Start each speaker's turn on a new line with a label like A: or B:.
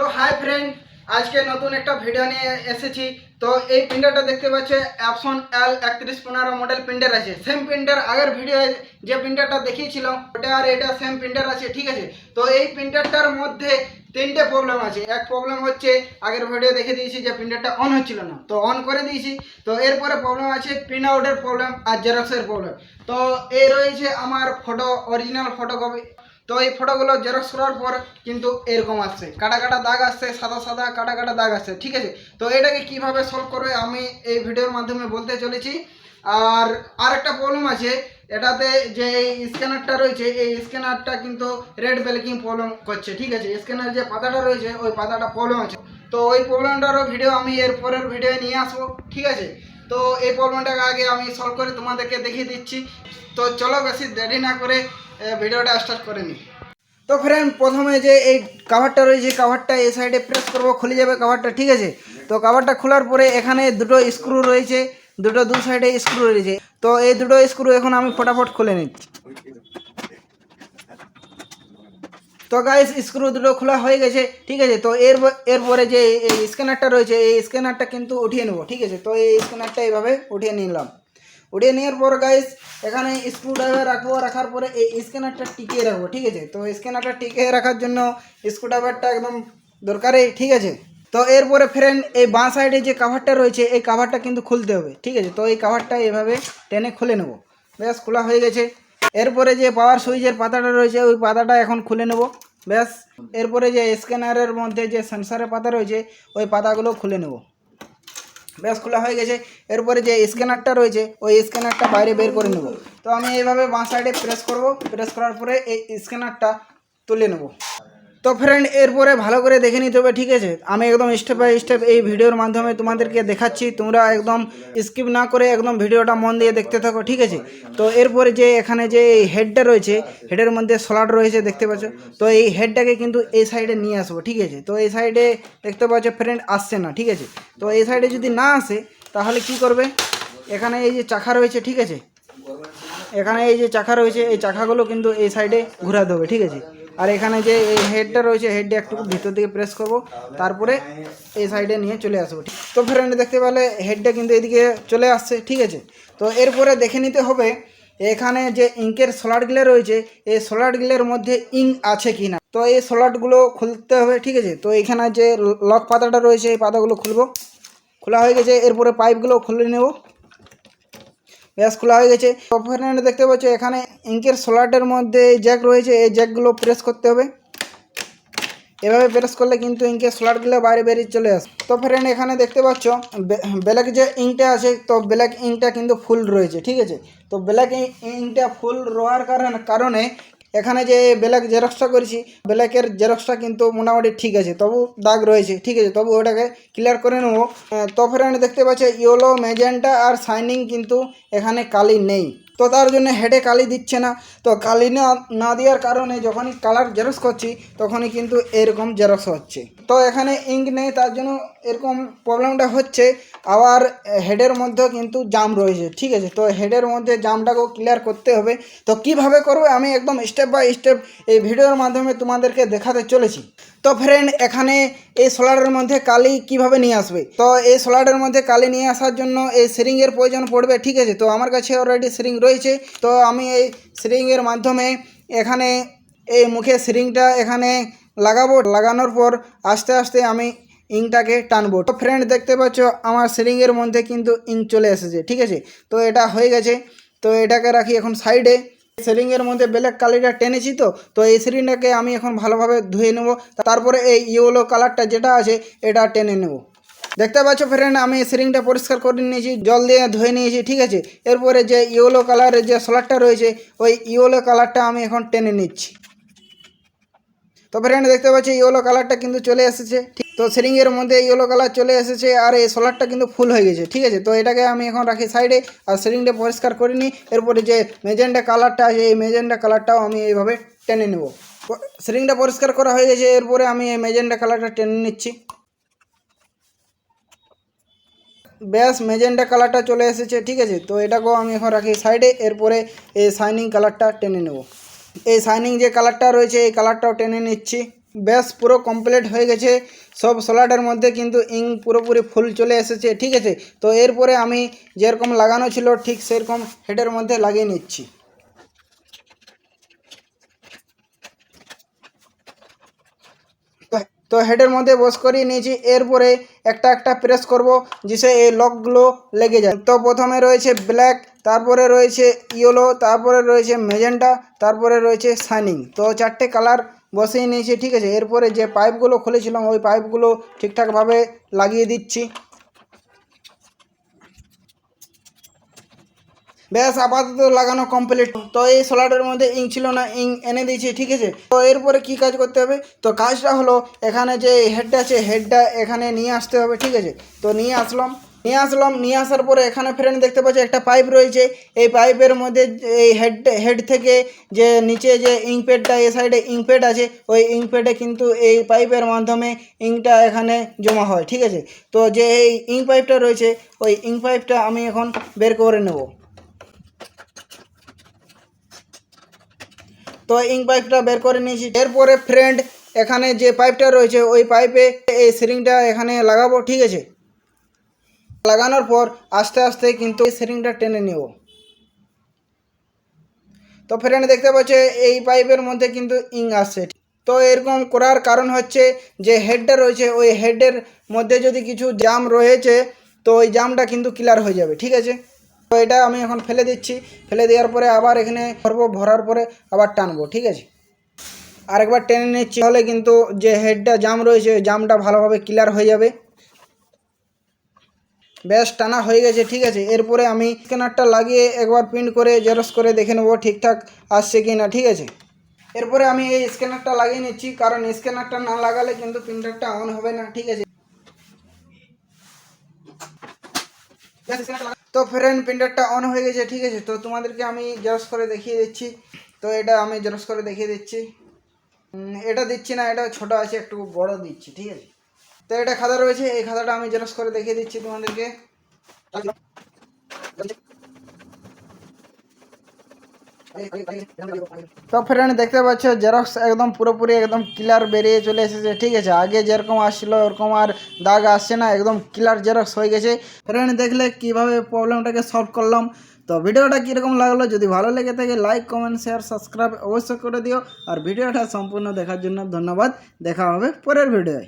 A: তো hi friend আজকে নতুন একটা ভিডিও নিয়ে এসেছি। তো এই প্রিন্টারটা দেখতে পাচ্ছে অ্যাপসন এল একত্রিশ পনেরো মডেল প্রিন্টার আছে। সেম প্রিন্টার আগের ভিডিও যে প্রিন্টারটা দেখিয়েছিলাম, ওটা আর এটা সেম প্রিন্টার আছে, ঠিক আছে? তো এই প্রিন্টারটার মধ্যে তিনটে প্রবলেম আছে। এক প্রবলেম হচ্ছে, আগের ভিডিও দেখে দিয়েছি যে প্রিন্টারটা অন হচ্ছিল না। তো অন করে দিয়েছি। তো এরপরে প্রবলেম আছে প্রিন্ট আউটের প্রবলেম আর জেরক্সের প্রবলেম তো এই রয়েছে আমার ফটো অরিজিনাল ফটোকপি তো এই ফটোগুলো জেরক্স করার পর কিন্তু এরকম আসছে। কাটা কাটা দাগ আসছে, সাদা সাদা কাটা কাটা দাগ আসছে, ঠিক আছে? তো এটাকে কীভাবে সলভ করবে আমি এই ভিডিওর মাধ্যমে বলতে চলেছি। আর আরেকটা প্রবলেম আছে, এটাতে যে এই স্ক্যানারটা রয়েছে, এই স্ক্যানারটা কিন্তু রেড ব্যালিকিং প্রবলেম করছে, ঠিক আছে? স্ক্যানার যে পাতাটা রয়েছে, ওই পাতাটা প্রবলেম আছে। তো ওই প্রবলেমটারও ভিডিও আমি এর পরের ভিডিও নিয়ে আসব, ঠিক আছে? তো এই প্রবলেমটাকে আগে আমি সলভ করে তোমাদেরকে দেখিয়ে দিচ্ছি। তো চলো বেশি দেরি না করে ভিডিওটা স্টার্ট করে নিই তো ফ্রেন্ড প্রথমে যে এই কাভারটা রয়েছে কাভারটা এই সাইডে প্রেস করব, খুলে যাবে কাভারটা ঠিক আছে? তো কাভারটা খোলার পরে এখানে দুটো স্ক্রু রয়েছে, দুটো দু সাইডে স্ক্রু রয়েছে। তো এই দুটো স্ক্রু এখন আমি ফটাফট খুলে নিচ্ছি। তো গাইস স্ক্রু দুটো খোলা হয়ে গেছে, ঠিক আছে? তো এর এরপরে যে এই স্ক্যানারটা রয়েছে, এই স্ক্যানারটা কিন্তু উঠিয়ে নেব, ঠিক আছে? তো এই স্ক্যানারটা এইভাবে উঠিয়ে নিলাম। উঠিয়ে নেওয়ার পর গাইস এখানে স্ক্রু ড্রাইভার রাখব, রাখার পরে এই স্ক্যানারটা টিকিয়ে রাখব, ঠিক আছে? তো স্ক্যানারটা টিকিয়ে রাখার জন্য স্ক্রু ড্রাইভারটা একদম দরকারই, ঠিক আছে? তো এরপরে ফ্রেন্ড এই বাঁ সাইডে যে কাভারটা রয়েছে, এই কাভারটা কিন্তু খুলতে হবে, ঠিক আছে? তো এই কাভারটা এভাবে টেনে খুলে নেব। ব্যাস, খোলা হয়ে গেছে। এরপরে যে পাওয়ার সুইচের পাতাটা রয়েছে, ওই পাতাটা এখন খুলে নেব। ব্যাস। এরপরে যে স্ক্যানারের মধ্যে যে সেন্সারের পাতা রয়েছে, ওই পাতাগুলো খুলে নেব। ব্যাস, খোলা হয়ে গেছে। এরপরে যে স্ক্যানারটা রয়েছে, ওই স্ক্যানারটা বাইরে বের করে নেব। তো আমি এইভাবে বাঁ সাইডে প্রেস করব। প্রেস করার পরে এই স্ক্যানারটা তুলে নেব। তো ফ্রেন্ড এরপরে ভালো করে দেখে নিতে হবে, ঠিক আছে? আমি একদম স্টেপ বাই স্টেপ এই ভিডিওর মাধ্যমে তোমাদেরকে দেখাচ্ছি, তোমরা একদম স্কিপ না করে একদম ভিডিওটা মন দিয়ে দেখতে থাকো, ঠিক আছে? তো এরপরে যে এখানে যে এই হেডটা রয়েছে হেডের মধ্যে স্লট রয়েছে, দেখতে পাচ্ছ? তো এই হেডটাকে কিন্তু এই সাইডে নিয়ে আসব, ঠিক আছে? তো এই সাইডে দেখতে পাচ্ছ ফ্রেন্ড আসছে না, ঠিক আছে? তো এই সাইডে যদি না আসে, তাহলে কি করবে? এখানে এই যে চাকা রয়েছে, ঠিক আছে? এখানে এই যে চাকা রয়েছে, এই চাকাগুলো কিন্তু এই সাইডে ঘুরাতে হবে ঠিক আছে? আর এখানে যে এই হেডটা রয়েছে হেডটা একটু ভিতর দিকে প্রেস করব। তারপরে এই সাইডে নিয়ে চলে আসব। তো ফ্রেন্ড দেখতে পেলে হেডটা কিন্তু এদিকে চলে আসছে, ঠিক আছে? তো এরপরে দেখে নিতে হবে, এখানে যে ইঙ্কের স্লটগুলো রয়েছে, এই স্লটগুলোর মধ্যে ইঙ্ক আছে কি না তো এই স্লটগুলো খুলতে হবে, ঠিক আছে? তো এখানে যে লক পাতাটা রয়েছে, এই পাতাগুলো খুলবো। খোলা হয়ে গেছে, এরপরে পাইপগুলো খুলে নেব। ব্যাস, খোলা হয়ে গেছে। ফ্রেন্ড দেখতে পাচ্ছ, এখানে ইঙ্কের স্লটের মধ্যে জ্যাক রয়েছে, এই জ্যাকগুলো প্রেস করতে হবে। এভাবে প্রেস করলে কিন্তু ইঙ্কের স্লটগুলো বাইরে বেরিয়ে চলে আসে। তো ফ্রেন্ড এখানে দেখতে পাচ্ছ ব্ল্যাক যে ইঙ্কটা আছে, তো ব্ল্যাক ইঙ্কটা কিন্তু ফুল রয়েছে, ঠিক আছে? তো ব্ল্যাক ইঙ্কটা ফুল রোয়ার কারণে এখানে যে ব্ল্যাক জেরক্সটা করেছি, ব্ল্যাকের জেরক্সটা কিন্তু মোটামুটি ঠিক আছে, তবু দাগ রয়েছে, ঠিক আছে, তবু ওটাকে ক্লিয়ার করে নেব। তো ফ্রেন্ড দেখতে পাচ্ছি ইয়েলো ম্যাজেন্টা আর শাইনিং কিন্তু এখানে কালি নেই। তো তার জন্য হেডে কালি দিচ্ছে না। তো কালি না না দেওয়ার কারণে যখনই কালার জেরক্স করছি, তখনই কিন্তু এরকম জেরক্স হচ্ছে। তো এখানে ইঙ্ক নেই, তার জন্য এরকম প্রবলেমটা হচ্ছে। আবার হেডের মধ্যেও কিন্তু জাম রয়েছে, ঠিক আছে? তো হেডের মধ্যে জামটাকেও ক্লিয়ার করতে হবে। তো কীভাবে করব? আমি একদম স্টেপ বাই স্টেপ এই ভিডিওর মাধ্যমে তোমাদেরকে দেখাতে চলেছি। তো ফ্রেন্ড এখানে এই সোলারের মধ্যে কালি কীভাবে নিয়ে আসবে? তো এই সোলারের মধ্যে কালি নিয়ে আসার জন্য এই সিরিংয়ের প্রয়োজন পড়বে, ঠিক আছে? তো আমার কাছে অলরেডি সিরিং রয়েছে। তো আমি এই সিরিংয়ের মাধ্যমে এখানে এই মুখে সিরিংটা এখানে লাগাবো। লাগানোর পর আস্তে আস্তে আমি ইংটাকে টানবো। তো ফ্রেন্ড দেখতে পাচ্ছ, আমার সিরিংয়ের মধ্যে কিন্তু ইং চলে এসেছে, ঠিক আছে? তো এটা হয়ে গেছে। তো এটাকে রাখি এখন সাইডে সিরিংয়ের মধ্যে ব্ল্যাক কালিটা টেনেছি তো তো এই সিরিংটাকে আমি এখন ভালোভাবে ধুয়ে নেব। তারপরে এই ইয়েলো কালারটা যেটা আছে, এটা টেনে নেব। দেখতে পাচ্ছ ফ্রেন্ড আমি সিরিংটা পরিষ্কার করে নিয়েছি, জল দিয়ে ধুয়ে নিয়েছি, ঠিক আছে? এরপরে যে ইয়েলো কালারের যে সোলারটা রয়েছে, ওই ইয়েলো কালারটা আমি এখন টেনে নিচ্ছি। তো ফ্রেন্ড দেখতে পাচ্ছি ইয়েলো কালারটা কিন্তু চলে এসেছে, ঠিক তো সিরিংয়ের মধ্যে ইয়েলো কালার চলে এসেছে আর এই সোলারটা কিন্তু ফুল হয়ে গেছে, ঠিক আছে? তো এটাকে আমি এখন রাখি সাইডে আর সিরিংটা পরিষ্কার করে নিই। এরপরে যে মেজেন্ডা কালারটা আছে, এই মেজেন্ডা কালারটাও আমি এইভাবে টেনে নেব। সিরিংটা পরিষ্কার করা হয়ে গেছে, এরপরে আমি এই মেজেন্ডা কালারটা টেনে নিচ্ছি। ব্যাস মেজেন্টা কালারটা চলে এসেছে, ঠিক আছে? তো এটাকেও আমি এখন রাখি সাইডে এরপরে এই শাইনিং কালারটা টেনে নেব। এই শাইনিং যে কালারটা রয়েছে, এই কালারটাও টেনে নিচ্ছি। ব্যাস পুরো কমপ্লিট হয়ে গেছে। সব সোলাটের মধ্যে কিন্তু ইং পুরোপুরি ফুল চলে এসেছে, ঠিক আছে? তো এরপরে আমি যেরকম লাগানো ছিল, ঠিক সেরকম হেডের মধ্যে লাগিয়ে নিচ্ছি। তো- হেডের মধ্যে বস করিয়ে নিয়েছি। এরপরে একটা একটা প্রেস করব যেসে এই লকগুলো লেগে যায়। তো প্রথমে রয়েছে ব্ল্যাক তারপরে রয়েছে ইয়েলো তারপরে রয়েছে মেজেন্টা তারপরে রয়েছে শাইনিং তো চারটে কালার বসিয়ে নিয়েছি, ঠিক আছে। এরপরে যে পাইপগুলো খুলেছিলাম, ওই পাইপগুলো ঠিকঠাকভাবে লাগিয়ে দিচ্ছি। ব্যাস, আপাতত লাগানো কমপ্লিট তো এই সোলারের মধ্যে ইং ছিল না ইং এনে দিয়েছি, ঠিক আছে। তো এরপরে কি কাজ করতে হবে? তো কাজটা হলো, এখানে যে হেডটা আছে হেডটা এখানে নিয়ে আসতে হবে, ঠিক আছে। তো নিয়ে আসলাম। নিয়ে আসলাম, নিয়ে আসার পরে এখানে ফ্রেন্ড দেখতে পাচ্ছি একটা পাইপ রয়েছে। এই পাইপের মধ্যে এই হেড হেড থেকে যে নিচে যে ইংপ্যাডটা এই সাইডে ইংপ্যাড আছে, ওই ইংপ্যাডে কিন্তু এই পাইপের মাধ্যমে ইংটা এখানে জমা হয়, ঠিক আছে? তো যে এই ইং পাইপটা রয়েছে, ওই ইং পাইপটা আমি এখন বের করে নেব। তো ইং পাইপটা বের করে নিয়েছি, এরপরে ফ্রেন্ড এখানে যে পাইপটা রয়েছে, ওই পাইপে এই সিরিংটা এখানে লাগাবো, ঠিক আছে? লাগানোর পর আস্তে আস্তে কিন্তু এই সিরিংটা টেনে নেব। তো ফ্রেন্ড দেখতে পাচ্ছে, এই পাইপের মধ্যে কিন্তু ইং আসছে তো এরকম করার কারণ হচ্ছে যে হেডটা রয়েছে, ওই হেডের মধ্যে যদি কিছু জাম রয়েছে, তো ওই জামটা কিন্তু ক্লিয়ার হয়ে যাবে, ঠিক আছে? তো এটা আমি এখন ফেলে দিচ্ছি, ফেলে দেওয়ার পরে আবার এখানে ভরবো ভরার পরে আবার টানবো, ঠিক আছে? আরেকবার টেনে নিচ্ছি, তাহলে কিন্তু যে হেডটা জাম রয়েছে জামটা ভালোভাবে ক্লিয়ার হয়ে যাবে। ব্যাস টানা হয়ে গেছে, ঠিক আছে। এরপরে আমি স্ক্যানারটা লাগিয়ে একবার প্রিন্ট করে জেরক্স করে দেখে নেব ঠিকঠাক আসছে কি না ঠিক আছে। এরপরে আমি এই স্ক্যানারটা লাগিয়ে নিচ্ছি, কারণ স্ক্যানারটা না লাগালে কিন্তু প্রিন্টারটা অন হবে না, ঠিক আছে। তো ফ্রেন্ড প্রিন্টারটা অন হয়ে গেছে, ঠিক আছে। তো তোমাদেরকে আমি জেরক্স করে দেখিয়ে দিচ্ছি। তো এটা আমি জেরক্স করে দেখিয়ে দিচ্ছি। এটা দিচ্ছি না, এটা ছোট আছে, একটু বড় দিচ্ছি, ঠিক আছে। তো এটা খাতা রয়েছে, এই খাতাটা আমি জেরক্স করে দেখিয়ে দিচ্ছি তোমাদেরকে। তো ফ্রেন্ড দেখতে পাচ্ছ, জেরক্স একদম পুরোপুরি একদম ক্লিয়ার বেরিয়ে চলে এসেছে, ঠিক আছে? আগে যেরকম আসছিল ওরকম আর দাগ আসছে না, একদম ক্লিয়ার জেরক্স হয়ে গেছে। ফ্রেন্ড দেখলে কীভাবে প্রবলেমটাকে সলভ করলাম। তো ভিডিওটা কীরকম লাগল, যদি ভালো লেগে থাকে লাইক কমেন্ট শেয়ার সাবস্ক্রাইব অবশ্যই করে দিও। আর ভিডিওটা সম্পূর্ণ দেখার জন্য ধন্যবাদ। দেখা হবে পরের ভিডিওয়